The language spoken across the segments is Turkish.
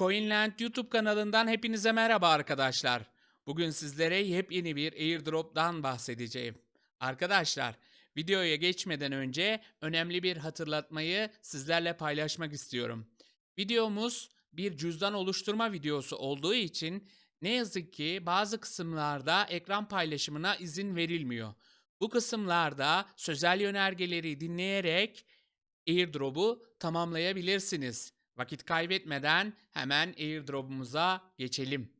Coinland YouTube kanalından hepinize merhaba arkadaşlar. Bugün sizlere yepyeni bir airdrop'dan bahsedeceğim. Arkadaşlar, videoya geçmeden önce önemli bir hatırlatmayı sizlerle paylaşmak istiyorum. Videomuz bir cüzdan oluşturma videosu olduğu için ne yazık ki bazı kısımlarda ekran paylaşımına izin verilmiyor. Bu kısımlarda sözel yönergeleri dinleyerek airdrop'u tamamlayabilirsiniz. Vakit kaybetmeden hemen airdrop'umuza geçelim.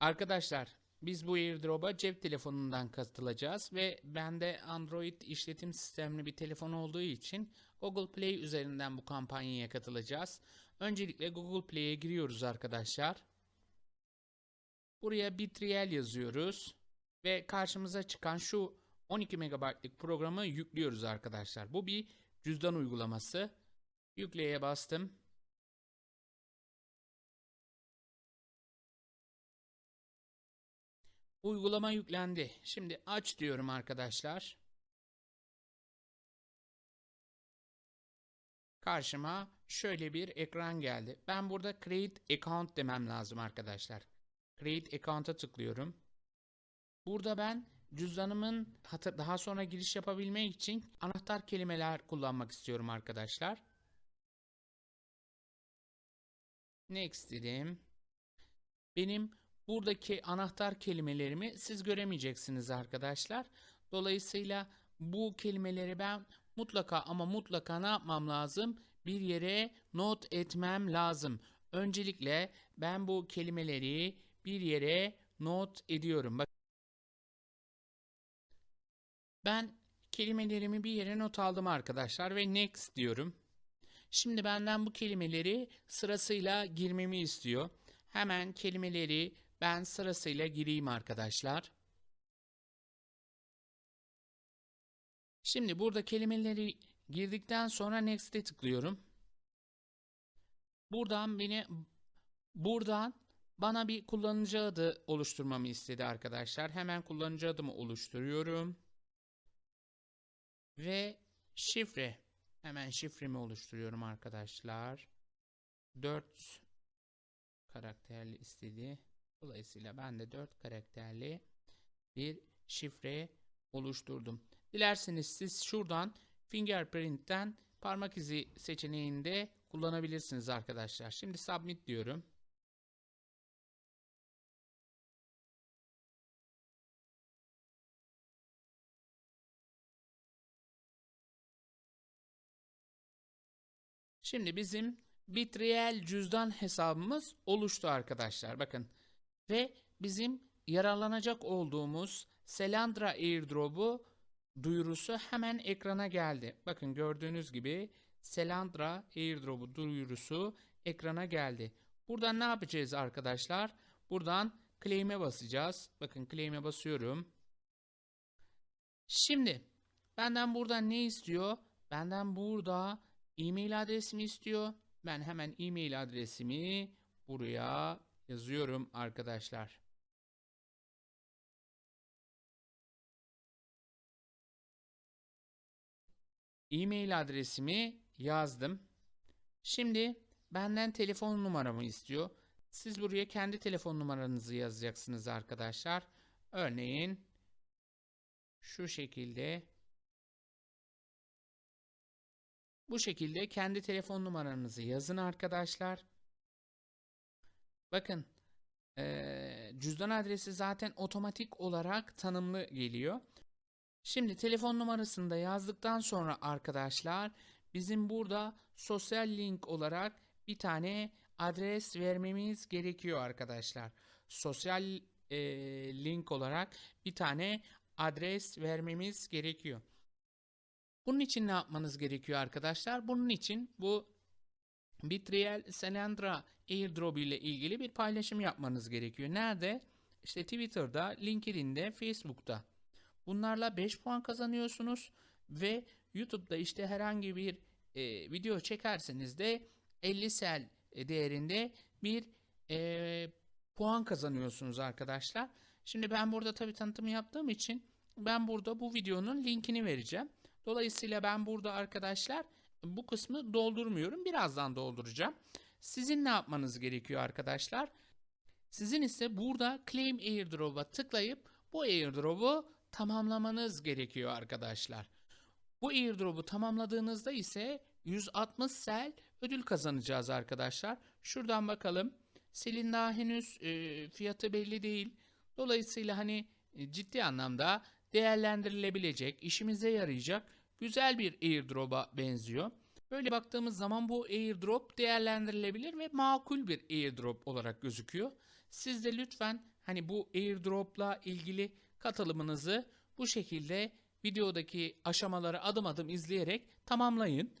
Arkadaşlar biz bu airdrop'a cep telefonundan katılacağız ve bende Android işletim sistemli bir telefon olduğu için Google Play üzerinden bu kampanyaya katılacağız. Öncelikle Google Play'e giriyoruz arkadaşlar. Buraya Bitriel yazıyoruz ve karşımıza çıkan şu 12 MB'lık programı yüklüyoruz arkadaşlar. Bu bir cüzdan uygulaması. Yükleye bastım. Uygulama yüklendi. Şimdi aç diyorum arkadaşlar. Karşıma şöyle bir ekran geldi. Ben burada create account demem lazım arkadaşlar. Create account'a tıklıyorum. Burada ben cüzdanımın daha sonra giriş yapabilmek için anahtar kelimeler kullanmak istiyorum arkadaşlar. Next dedim. Benim buradaki anahtar kelimelerimi siz göremeyeceksiniz arkadaşlar. Dolayısıyla bu kelimeleri ben mutlaka ama mutlaka ne yapmam lazım? Bir yere not etmem lazım. Öncelikle ben bu kelimeleri bir yere not ediyorum. Bak ben kelimelerimi bir yere not aldım arkadaşlar ve next diyorum. Şimdi benden bu kelimeleri sırasıyla girmemi istiyor. Hemen kelimeleri ben sırasıyla gireyim arkadaşlar. Şimdi burada kelimeleri girdikten sonra next'e tıklıyorum. Buradan beni buradan bana bir kullanıcı adı oluşturmamı istedi arkadaşlar. Hemen kullanıcı adımı oluşturuyorum. Ve şifre. Hemen şifremi oluşturuyorum arkadaşlar. 4 karakterli istedi. Dolayısıyla ben de 4 karakterli bir şifre oluşturdum. Dilerseniz siz şuradan fingerprint'ten parmak izi seçeneğinde kullanabilirsiniz arkadaşlar. Şimdi submit diyorum. Şimdi bizim Bitriel cüzdan hesabımız oluştu arkadaşlar. Bakın. Ve bizim yararlanacak olduğumuz Selandra airdrop'u duyurusu hemen ekrana geldi. Bakın gördüğünüz gibi Selandra airdrop'u duyurusu ekrana geldi. Buradan ne yapacağız arkadaşlar? Buradan claim'e basacağız. Bakın claim'e basıyorum. Şimdi benden buradan ne istiyor? Benden burada e-mail adresimi istiyor. Ben hemen e-mail adresimi buraya yazıyorum arkadaşlar. E-mail adresimi yazdım. Şimdi benden telefon numaramı istiyor. Siz buraya kendi telefon numaranızı yazacaksınız arkadaşlar. Örneğin şu şekilde bu şekilde kendi telefon numaranızı yazın arkadaşlar. Bakın eee, cüzdan adresi zaten otomatik olarak tanımlı geliyor. Şimdi telefon numarasını da yazdıktan sonra arkadaşlar bizim burada sosyal link olarak bir tane adres vermemiz gerekiyor arkadaşlar. Sosyal eee, link olarak bir tane adres vermemiz gerekiyor. Bunun için ne yapmanız gerekiyor arkadaşlar? Bunun için bu Bitriel Selandra airdrop ile ilgili bir paylaşım yapmanız gerekiyor. Nerede? İşte Twitter'da, LinkedIn'de, Facebook'ta. Bunlarla 5 puan kazanıyorsunuz ve YouTube'da işte herhangi bir e, video çekerseniz de 50 sel değerinde bir e, puan kazanıyorsunuz arkadaşlar. Şimdi ben burada tabii tanıtım yaptığım için ben burada bu videonun linkini vereceğim. Dolayısıyla ben burada arkadaşlar bu kısmı doldurmuyorum. Birazdan dolduracağım. Sizin ne yapmanız gerekiyor arkadaşlar? Sizin ise burada Claim Airdrop'a tıklayıp bu airdrop'u tamamlamanız gerekiyor arkadaşlar. Bu airdrop'u tamamladığınızda ise 160 sel ödül kazanacağız arkadaşlar. Şuradan bakalım. Selin daha henüz e, fiyatı belli değil. Dolayısıyla hani e, ciddi anlamda değerlendirilebilecek, işimize yarayacak güzel bir airdrop'a benziyor. Böyle baktığımız zaman bu airdrop değerlendirilebilir ve makul bir airdrop olarak gözüküyor. Siz de lütfen hani bu airdrop'la ilgili katılımınızı bu şekilde videodaki aşamaları adım adım izleyerek tamamlayın.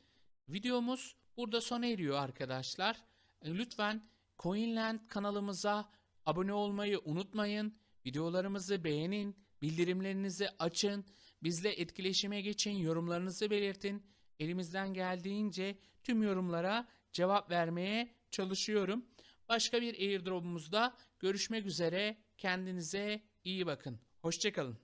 Videomuz burada sona eriyor arkadaşlar. E, Lütfen Coinland kanalımıza abone olmayı unutmayın. Videolarımızı beğenin, bildirimlerinizi açın, bizle etkileşime geçin, yorumlarınızı belirtin. Elimizden geldiğince tüm yorumlara cevap vermeye çalışıyorum. Başka bir airdrop'umuzda görüşmek üzere. Kendinize iyi bakın. Hoşçakalın.